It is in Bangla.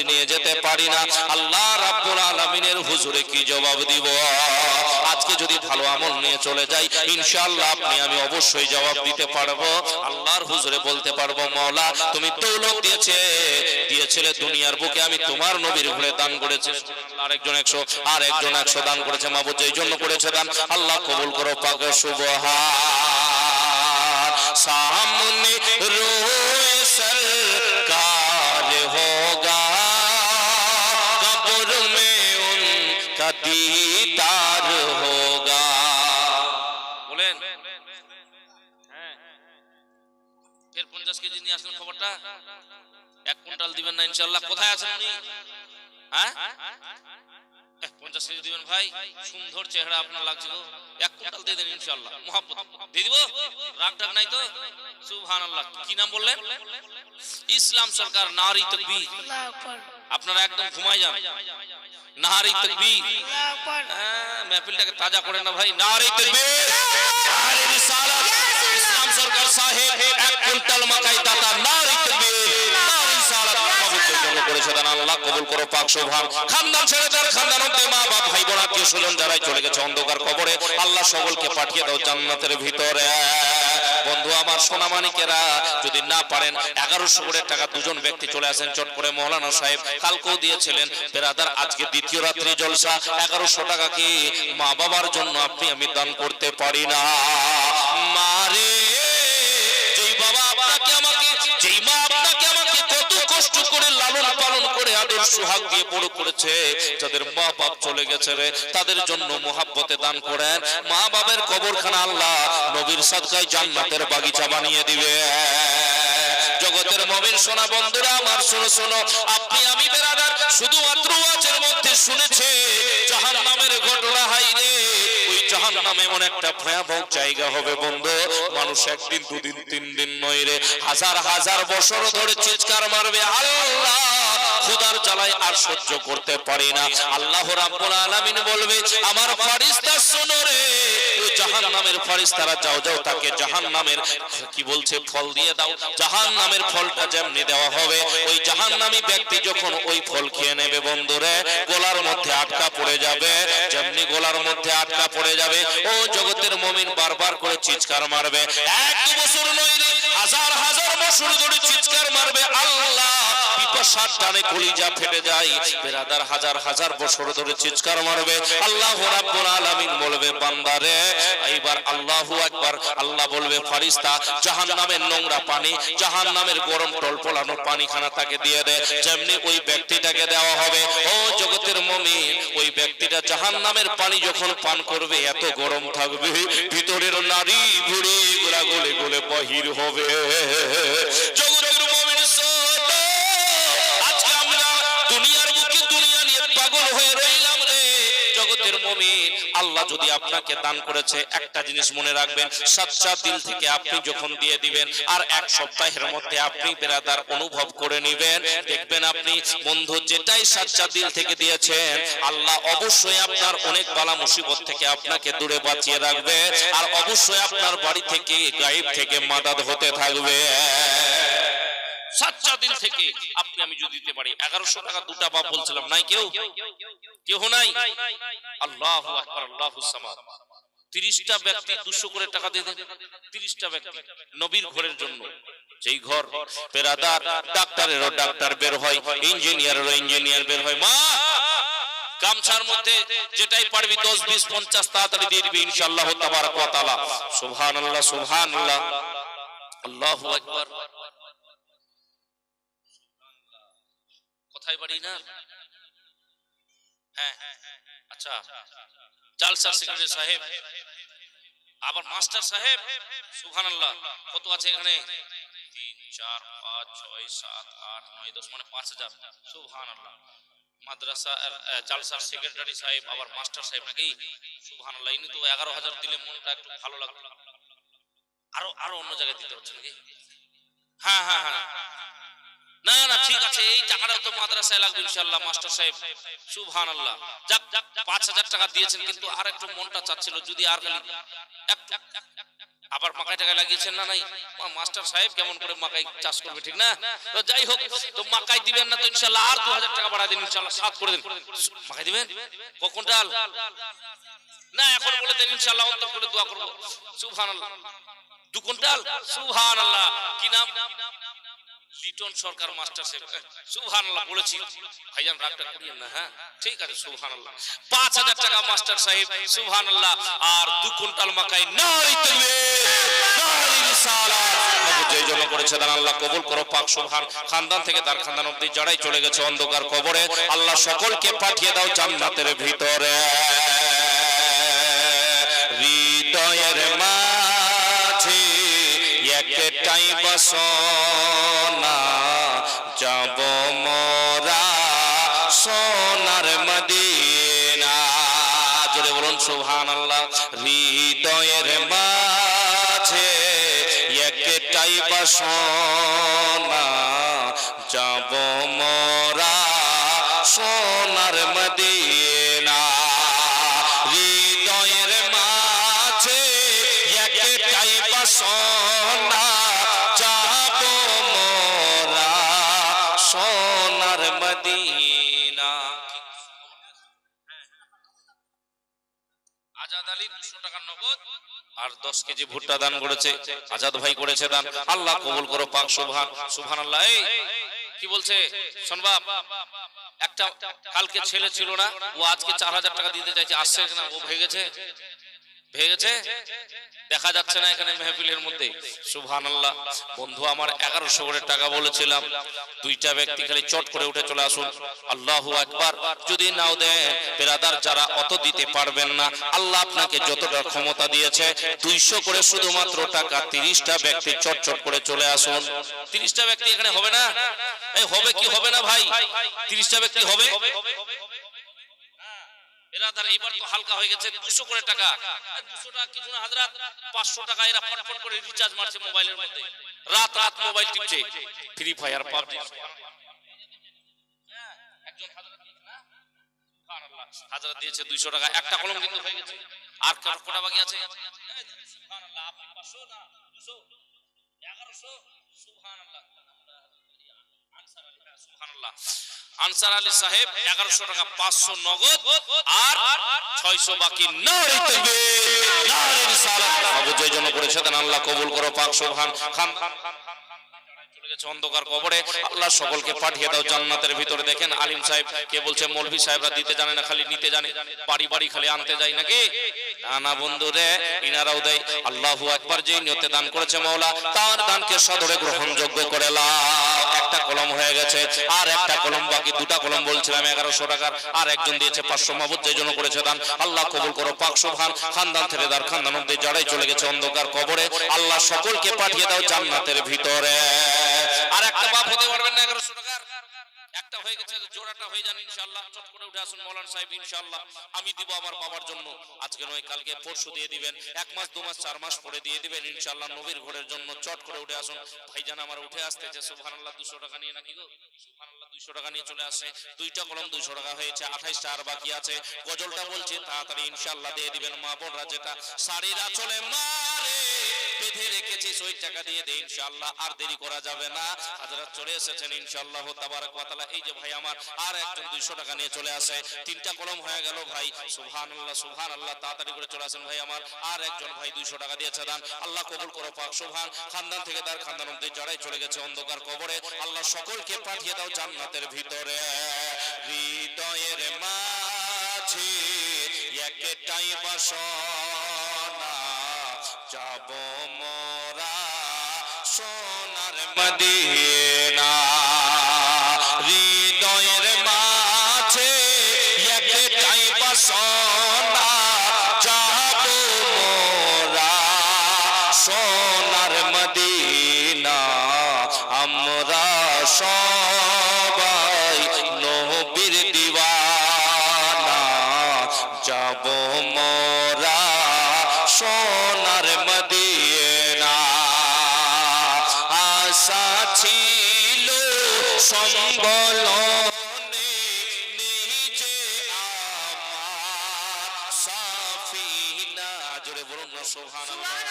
যদি নিয়ে যেতে পারি না, আল্লাহ রাব্বুল আলামিনের হুজুরে কি জবাব দিব? আজকে যদি ভালো আমল নিয়ে চলে যাই, ইনশাআল্লাহ আপনি, আমি অবশ্যই জবাব দিতে পারব। আল্লাহর হুজুরে বলতে পারব, মওলা, তুমি দৌলত দিয়েছে, দিয়েছিলে দুনিয়ার বুকে, আমি তোমার নবীর ঘুরে দান করেছি। আরেকজন একশো আর একজন একশো দান করেছে, মাবুদ যেই জন্য করেছে দান, আল্লাহ কবুল করো, পাকে সুবহান সামনে রোয়ে दीदार होगा বলেন হ্যাঁ ফের পঞ্চাশ কেজি নিয়ে আসলেন খবরটা এক কুইন্টাল দিবেন না ইনশাল্লাহ কোথায় আছেন উনি হ্যাঁ এহ, পঞ্চাশ কেজি দিবেন ভাই সুন্দর চেহারা আপনার লাগছে গো এক কুইন্টাল দিয়ে দেন ইনশাল্লাহ মোহাম্মত দিয়ে দিব রাগ টাগ নাই তো সুবহান আল্লাহ কি নাম বললেন ইসলাম সরকার নারী তকবীর আল্লাহ আকবার আপনারা একদম ঘুমাই যান নারী তকবীর। হ্যাঁ, মেহফিলটাকে তাজা করেন না ভাই নারী তকবীর। নারী রিসালাত ইসলাম সরকার সাহেব এক কুইন্টাল মাকাই দাতা নারী তকবীর। নারী রিসালাত করেছে দান আল্লাহ কবুল করো পাক শোভান খানদান ছেড়ে দেন খানদান হতে মা বাপ ভাই বোন আত্মীয় স্বজন যারাই চলে গেছে অন্ধকার কবরে আল্লাহ সকলকে পাঠিয়ে দাও জান্নাতের ভিতরে। বন্ধু, আমার সোনামানিকেরা যদি না পারেন, এগারোশো করে টাকা দুজন ব্যক্তি চলে আসেন চট করে মৌলানা সাহেব কালকেও দিয়েছিলেন। বেরাদার, আজকে দ্বিতীয় রাত্রি জলসা। এগারোশো টাকা কি মা বাবার জন্য আপনি আমি দান করতে পারি না? কষ্ট করে লালন পালন করে আদর সুহাগ দিয়ে বড় করেছে। যাদের মা বাপ চলে গেছে রে, তাদের জন্য মোহাব্বতে দান করেন। মা বাবার কবরখানা আল্লাহ নবীর সাদকায় জান্নাতের বাগিচা বানিয়ে দিবে। জগতের মবিন সোনা বন্ধুরা, আমার শোনো শোনো, আপনি আমি বেরাদার, শুধুমাত্র ওয়াজের মধ্যে শুনেছে জাহান নামের ঘটনা হাই রে জাহান নামে এমন একটা ভয়াবহ জায়গা হবে বন্ধু। মানুষ একদিন, দুদিন, তিন দিন নয় রে। হাজার হাজার বছর ধরে চিৎকার মারবে। আল্লাহ! খুদার জ্বালায় আর সহ্য করতে পারি না। আল্লাহ রাব্বুল আলামিন বলবে, আমার ফারিস্তা শোনো রে ওই জাহান্নামের ফারিস্তারা যাও যাও তাকে জাহান্নামের কি বলছে, ফল দিয়ে দাও। জাহান্নামের ফলটা যেমনি দেওয়া হবে, ওই জাহান্নামী ব্যক্তি যখন ওই ফল খেয়ে নেবে বন্ধুরে, গোলার মধ্যে আটকা পড়ে যাবে, যেমনি গোলার মধ্যে আটকা পড়ে যাবে, ও জগতের মমিন বারবার করে চিৎকার মারবে। এক বছর রে, হাজার হাজার বছর ধরে চিৎকার মারবে আল্লাহ। পিপাসার টানে কলিজা ফেটে যায়। বেরাদার হাজার হাজার বছর ধরে চিৎকার মারবে। আল্লাহ রাব্বুল আলামিন বলবে, বান্দারে, এইবার আল্লাহু আকবার। আল্লাহ বলবে ফারিস্তা জাহান্নামের নোংরা পানি, জাহান্নামের গরম টলপলানো পানিখানা তাকে দিয়ে দে। যেমনি ওই ব্যক্তিটাকে দেওয়া হবে। ও জগতের মুমিন, ওই ব্যক্তিটা জাহান্নামের পানি যখন পান করবে, এত গরম থাকবে, ভিতরের নারী ঘুরে গোলা গলে গলে বাহির হবে। হয়ে রইলাম রে। জগতের মমিন, আল্লাহ যদি আপনাকে দান করেছে, একটা জিনিস মনে রাখবেন দিল থেকে আপনি যখন দিয়ে দিবেন, আর এক সপ্তাহের মধ্যে আপনি বেরাদার অনুভব করে নেবেন। দেখবেন আপনি, বন্ধু যেটাই সচ্চা দিল থেকে দিয়েছেন, আল্লাহ অবশ্যই আপনার অনেক বালা মুসিবত থেকে আপনাকে দূরে বাঁচিয়ে রাখবে, আর অবশ্যই আপনার বাড়ি থেকে গায়েব থেকে মাদাদ হতে থাকবে। সাচ্চা দিল থেকে আপনি আমি যদি দিতে পারি। এগারোশো টাকা দুটা বাপ বলছিলাম, নাই কেউ? কেউ নাই? আল্লাহ আকবার, আল্লাহ তিরিশটা ব্যক্তি দুশো করে টাকা দিয়ে দেন। তিরিশটা ব্যক্তি নবীর ঘরের জন্য। যেই ঘর পেরাদার ডাক্তারেরও ডাক্তার বের হয়, ইঞ্জিনিয়ারেরও ইঞ্জিনিয়ার বের হয়। মা! গামছার মধ্যে যেটাই পারবি দশ, বিশ, পঞ্চাশ তাড়াতাড়ি দিয়ে দিবি, ইনশাআল্লাহ তাবারাক ওয়া তাআলা সুবহানাল্লাহ সুবহানাল্লাহ। আল্লাহু আকবার। কোথায় বাড়ি না? হ্যাঁ আচ্ছা জালসা সেক্রেটারি সাহেব। আবার মাস্টার সাহেব? সুবহানাল্লাহ। কত আছে এখানে? তিন চার পাঁচ ছয় সাত আট নয় দশ মানে পাঁচ হাজার। সুবহানাল্লাহ। মাদ্রাসা আহ, আহ, জালসার সেক্রেটারি সাহেব আবার মাস্টার সাহেব নাকি? সুবহানাল্লাহ। ইনি তো এগারো হাজার দিলে মনটা একটু ভালো লাগল আরও আরও অন্য জায়গায় দিতে হচ্ছে নাকি? হ্যাঁ হ্যাঁ হ্যাঁ। না না, ঠিক আছে, এই ইনশাআল্লাহ টাকা আবার মাকাই না তো যাই হোক, তো মাকাই দিবেন না তো ইনশাল্লাহ আর দু হাজার টাকা না, এখন বলে দেন করে দোয়া করব। সুবহানাল্লাহ। দু কুইন্টাল সুবহানাল্লাহ। কি নাম? লিটন সরকার মাস্টার সাহেব সুবহানাল্লাহ বলেছি। ভাইজান, রাগটা করিয়েন না হ্যাঁ? ঠিক আছে, সুবহানাল্লাহ। পাঁচ হাজার টাকা মাস্টার সাহেব, সুবহানাল্লাহ, আর দু কুইন্টাল মাকাই নারী জন্য করেছে দান আল্লাহ কবুল করো, পাক সুবহান। খানদান থেকে তার খানদান অবধি জড়াই চলে গেছে অন্ধকার কবরে। আল্লাহ সকলকে পাঠিয়ে দাও জান্নাতের ভিতরে। হৃদয়ের মাঝে একটাই বাসনা হৃদয়ের মাঝে একটাই বাসনা, যাব মোরা সোনার মদিনা। হৃদয়ের মাঝে একটাই বাসনা, যাব মোরা সোনার মদিনা। আজাদ আলী দুশো টাকার নগদ। আর দশ কেজি ভুট্টা দান করেছে, আজাদ ভাই করেছে দান। আল্লাহ কবুল করো, পাক সুভান সুভান আল্লাহ এই, কি বলছে? শোনবা একটা কালকে ছেলে ছিল না, ও আজকে চার হাজার টাকা দিতে চাইছে, আসছে না ও ভেগেছে? ভেগেছে দেখা যাচ্ছে না এখানে মেহফিলের মধ্যে। সুবহান আল্লাহ বন্ধু, আমার এগারোশো করে টাকা বলেছিলাম। দুইটা ব্যক্তি খালি চট করে উঠে চলে আসুন। আল্লাহ একবার যদি নাও দেন, বেরাদার যারা অত দিতে পারবেন না, আল্লাহ আপনাকে যতটা ক্ষমতা দিয়েছে, দুইশো করে শুধুমাত্র টাকা তিরিশটা ব্যক্তি চট চট করে চলে আসুন। তিরিশটা ব্যক্তি এখানে হবে না? এই হবে কি হবে না ভাই? তিরিশটা ব্যক্তি হবে? এরাদার এবার তো হালকা হয়ে গেছে, দুশো করে টাকা। দুশো টাকা কিছু না হাজরাত? পাঁচশো টাকা এরা ফটফট করে রিচার্জ মারছে মোবাইলের মধ্যে। রাত রাত মোবাইল টিপছে। ফ্রি ফায়ার পাবজি হাজার দিয়েছে দুইশো টাকা। একটা কলম কিন্তু আর কার কোটা বাকি আছে। আনসার আলী সাহেব এগারোশো টাকা পাঁচশো নগদ আর ছয়শো বাকি নারী তাকবীর, নারী রিসালাত। বাবু যে জন্য করেছে আল্লাহ কবুল করো পাক সুবহান। খান চলে সকলকে পাঠিয়ে দাও জান্নাতের ভিতরে। দেখেন আলিম সাহেব, কে বলছে, মৌলভী সাহেবরা দিতে জানে না, খালি নিতে জানে। বাড়ি বাড়ি খালি আনতে যায় নাকি? না বন্ধু রে, ইনারাও একবার যে নিয়তে দান করেছে মৌলা তার দানকে সদরে গ্রহণযোগ্য করে লাও। একটা কলম হয়ে গেছে, আর একটা কলম বাকি। দুটা কলম বলছিলাম, এগারোশো টাকার। আর একজন দিয়েছে পাঁচশো মাবুদ যে জন্য করেছে দান। আল্লাহ কবুল করো সুবহান। খানদান থেকে দার খানদান জড়াই চলে গেছে অন্ধকার কবরে। আল্লাহ সকলকে পাঠিয়ে দাও জান্নাতের ভিতরে। আর একটা বাপ হতে পারবেন না এগারোশো টাকার। একটা হয়ে গেছে জোড়াটা হয়ে যান ইনশাল্লাহ চট করে উঠে আসুন মৌলান সাহেব ইনশাল্লাহ আমি দিব আমার বাবার জন্য। আজকে নয় কালকে পরশু দিয়ে দিবেন। এক মাস দু মাস চার মাস পরে দিয়ে দিবেন ইনশাল্লাহ নবীর ঘরের জন্য। চট করে উঠে আসুন। ভাইজান আমার উঠে আসতেছে সুবহানাল্লাহ দুশো টাকা নিয়ে নাকি গো? সুবহানাল্লাহ দুইশো টাকা নিয়ে চলে আসে। দুইটা কলম দুইশো টাকা হয়েছে, আঠাইশটা আর বাকি আছে। গজলটা বলছি, তাড়াতাড়ি ইনশাআল্লাহ দিয়ে দিবেন মা বোনরা যেটা। শাড়ির আঁচলে মারে, বেঁধে রেখেছিস ওই টাকা দিয়ে দে ইনশাআল্লাহ, আর দেরি করা যাবে না। হাজরা চলে এসেছেন ইনশাআল্লাহ, তাবারাক ওয়া এই যে ভাই আমার, আর একজন 200 টাকা নিয়ে চলে আসে। তিনটা কলম হয়ে গেল ভাই, সুবহানাল্লাহ সুবহানাল্লাহ, তাড়াতাড়ি করে চলে আসেন ভাই আমার। আর একজন ভাই 200 টাকা দিয়েছে দান। আল্লাহ কবুল করো, পাক সুবহান। খানদান থেকে তার খানদান অবধি জড়াই চলে গেছে অন্ধকার কবরে। আল্লাহ সকলকে পাঠিয়ে দাও জান্নাতের ভিতরে হৃদয়ের মাঝে একটাই বাসনা যাব মোরা সোনার মদিনা। হৃদয়ের মাঝে একটাই বাসনা মোরা সোনার মদিনা। আশা ছিল সম্বল সোহান